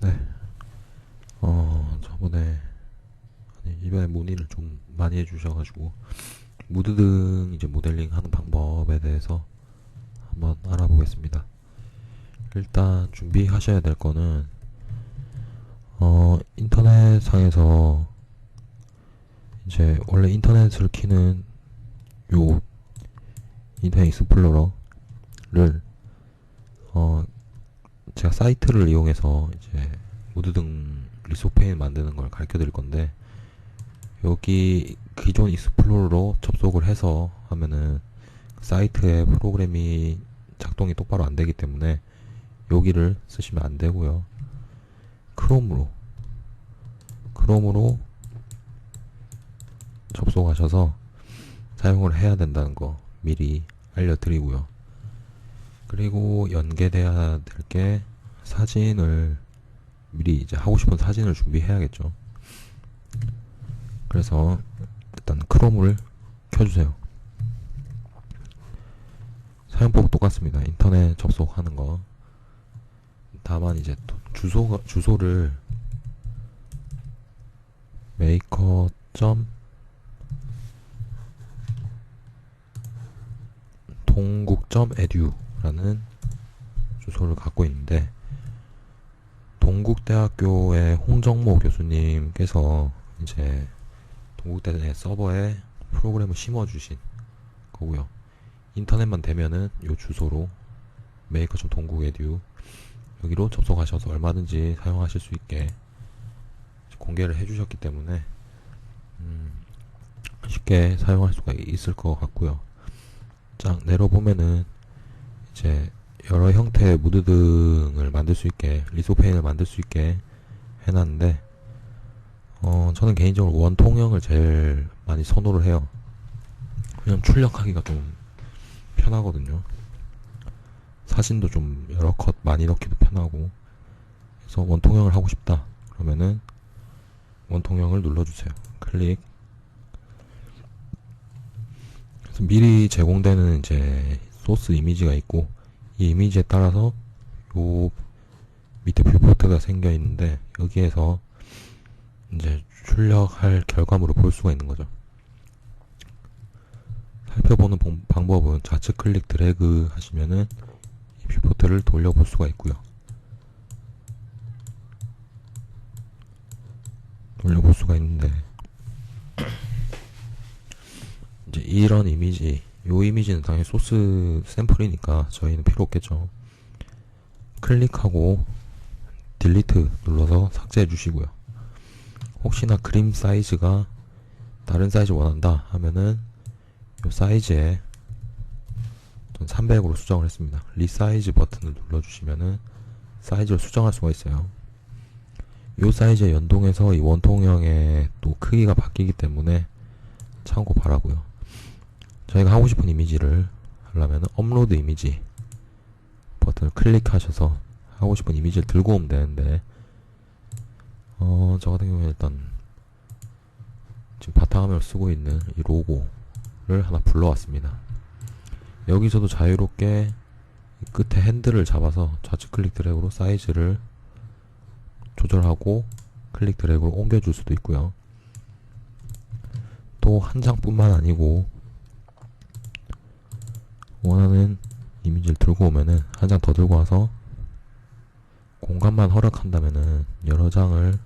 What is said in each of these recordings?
네. 어, 저번에, 아니, 이번에 문의를 좀 많이 해주셔가지고, 무드등 이제 모델링 하는 방법에 대해서 한번 알아보겠습니다. 일단 준비하셔야 될 거는, 어, 인터넷상에서, 이제, 원래 인터넷을 키는 요, 인터넷 익스플로러를, 어, 제가 사이트를 이용해서 이제 무드등 리소페인 만드는 걸 가르쳐 드릴 건데 여기 기존 익스플로러로 접속을 해서 하면은 사이트에 프로그램이 작동이 똑바로 안 되기 때문에 여기를 쓰시면 안 되고요. 크롬으로 크롬으로 접속하셔서 사용을 해야 된다는 거 미리 알려드리고요. 그리고 연계돼야 될 게 사진을 미리 이제 하고 싶은 사진을 준비해야겠죠. 그래서 일단 크롬을 켜주세요. 사용법 똑같습니다. 인터넷 접속하는 거. 다만 이제 또 주소가 주소를 메이커 점 동국.edu 라는 주소를 갖고 있는데 동국대학교의 홍정모 교수님께서 이제 동국대 서버에 프로그램을 심어주신 거고요. 인터넷만 되면은 이 주소로 메이커.동국.edu 여기로 접속하셔서 얼마든지 사용하실 수 있게 공개를 해주셨기 때문에 음, 쉽게 사용할 수가 있을 것 같고요. 쫙 내려보면은 이제 여러 형태의 무드 등을 만들 수 있게 리소페인을 만들 수 있게 해놨는데 어 저는 개인적으로 원통형을 제일 많이 선호를 해요. 그냥 출력하기가 좀 편하거든요. 사진도 좀 여러 컷 많이 넣기도 편하고 그래서 원통형을 하고 싶다 그러면은 원통형을 눌러주세요. 클릭 그래서 미리 제공되는 이제 소스 이미지가 있고 이 이미지에 따라서 요 밑에 뷰포트가 생겨 있는데 여기에서 이제 출력할 결과물을 볼 수가 있는 거죠. 살펴보는 방법은 좌측 클릭 드래그 하시면은 이 뷰포트를 돌려볼 수가 있고요. 돌려볼 수가 있는데 이제 이런 이미지 요 이미지는 당연히 소스 샘플이니까 저희는 필요 없겠죠. 클릭하고 딜리트 눌러서 삭제해 주시고요. 혹시나 그림 사이즈가 다른 사이즈 원한다 하면은 요 사이즈에 전 300으로 수정을 했습니다. 리사이즈 버튼을 눌러주시면은 사이즈를 수정할 수가 있어요. 요 사이즈에 연동해서 이 원통형의 또 크기가 바뀌기 때문에 참고 바라고요. 저희가 하고 싶은 이미지를 하려면 업로드 이미지 버튼을 클릭하셔서 하고 싶은 이미지를 들고 오면 되는데 어, 저 같은 경우에 일단 지금 바탕화면을 쓰고 있는 이 로고를 하나 불러왔습니다. 여기서도 자유롭게 끝에 핸들을 잡아서 좌측 클릭 드래그로 사이즈를 조절하고 클릭 드래그로 옮겨줄 수도 있고요. 또 한 장뿐만 아니고 원하는 이미지를 들고 오면은 한 장 더 들고 와서 공간만 허락한다면은 여러 장을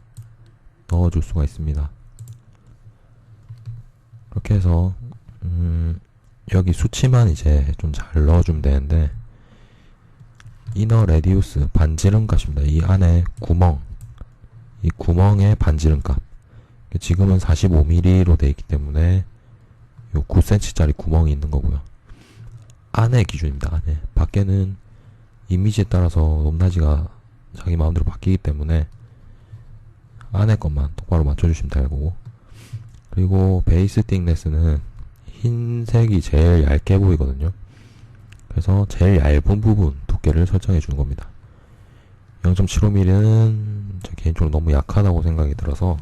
넣어줄 수가 있습니다. 그렇게 해서 음 여기 수치만 이제 좀 잘 넣어주면 되는데 이너 레디우스 반지름 값입니다. 이 안에 구멍 이 구멍의 반지름 값 지금은 45mm로 되어 있기 때문에 요 9cm짜리 구멍이 있는 거고요. 안의 기준입니다. 안에. 밖에는 이미지에 따라서 높낮이가 자기 마음대로 바뀌기 때문에 안에 것만 똑바로 맞춰주시면 되고 그리고 베이스 띵네스는 흰색이 제일 얇게 보이거든요. 그래서 제일 얇은 부분 두께를 설정해 주는 겁니다. 0.75mm는 제 개인적으로 너무 약하다고 생각이 들어서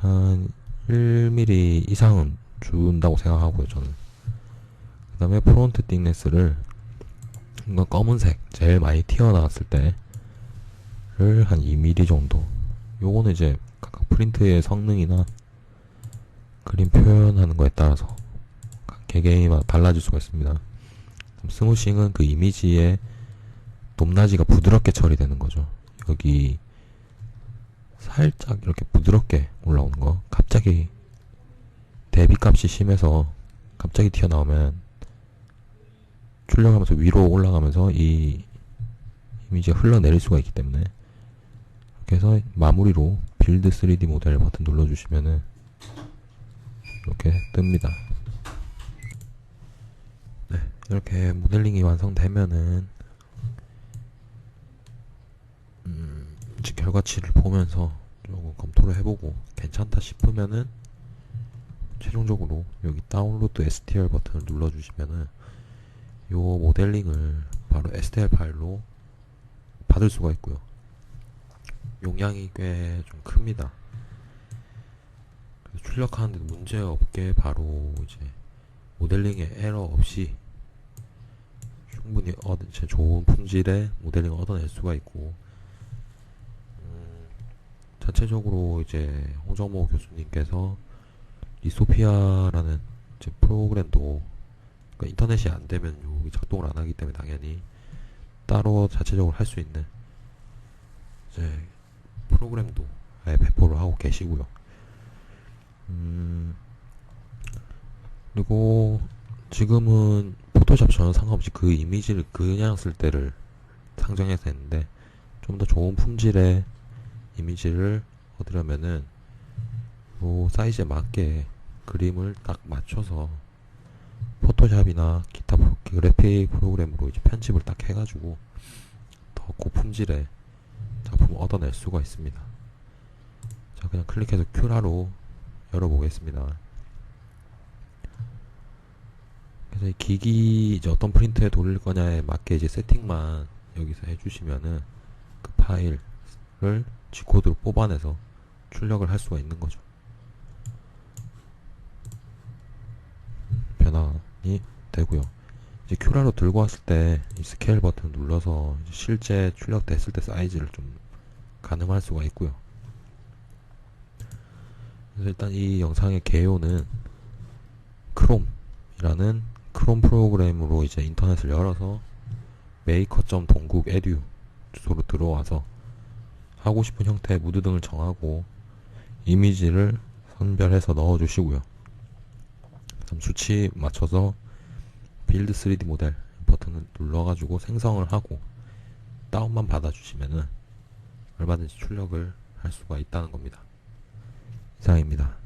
한 1mm 이상은 준다고 생각하고요, 저는. 그 다음에 프론트 띵네스를 검은색 제일 많이 튀어나왔을 때한 2mm 정도. 요거는 이제 각각 프린트의 성능이나 그림 표현하는 거에 따라서 각 개개인마다 달라질 수가 있습니다. 스무싱은 그 이미지의 높낮이가 부드럽게 처리되는 거죠. 여기 살짝 이렇게 부드럽게 올라오는 거. 갑자기 대비값이 심해서 갑자기 튀어나오면 출력하면서 위로 올라가면서 이 이미지가 흘러내릴 수가 있기 때문에 이렇게 해서 마무리로 빌드 3D 모델 버튼 눌러주시면은 이렇게 뜹니다. 네, 이렇게 모델링이 완성되면은 음, 결과치를 보면서 조금 검토를 해보고 괜찮다 싶으면은 최종적으로 여기 다운로드 STL 버튼을 눌러주시면은 요 모델링을 바로 STL 파일로 받을 수가 있고요. 용량이 꽤 좀 큽니다. 출력하는데 문제 없게 바로 이제 모델링에 에러 없이 충분히 얻은 제 좋은 품질의 모델링을 얻어낼 수가 있고 음, 전체적으로 이제 홍정모 교수님께서 리소피아라는 이제 프로그램도 그러니까 인터넷이 안 되면 여기 작동을 안 하기 때문에 당연히 따로 자체적으로 할 수 있는 이제 프로그램도 아예 배포를 하고 계시고요. 음, 그리고 지금은 포토샵 전혀 상관없이 그 이미지를 그냥 쓸 때를 상정해서 했는데 좀 더 좋은 품질의 이미지를 얻으려면은 요 사이즈에 맞게 그림을 딱 맞춰서 포토샵이나 기타 그래픽 프로그램으로 이제 편집을 딱 해가지고 더 고품질의 작품을 얻어낼 수가 있습니다. 자, 그냥 클릭해서 큐라로 열어보겠습니다. 그래서 이 기기 이제 어떤 프린터에 돌릴 거냐에 맞게 이제 세팅만 여기서 해주시면은 그 파일을 G 코드로 뽑아내서 출력을 할 수가 있는 거죠. 변환이 되고요. 이제 큐라로 들고 왔을 때 이 스케일 버튼 눌러서 실제 출력됐을 때 사이즈를 좀 가늠할 수가 있고요. 그래서 일단 이 영상의 개요는 크롬이라는 크롬 프로그램으로 이제 인터넷을 열어서 메이커.동국 에듀 주소로 들어와서 하고 싶은 형태의 무드 등을 정하고 이미지를 선별해서 넣어 주시고요. 그다음 수치 맞춰서 빌드 3D 모델 버튼을 눌러가지고 생성을 하고 다운만 받아주시면은 얼마든지 출력을 할 수가 있다는 겁니다. 이상입니다.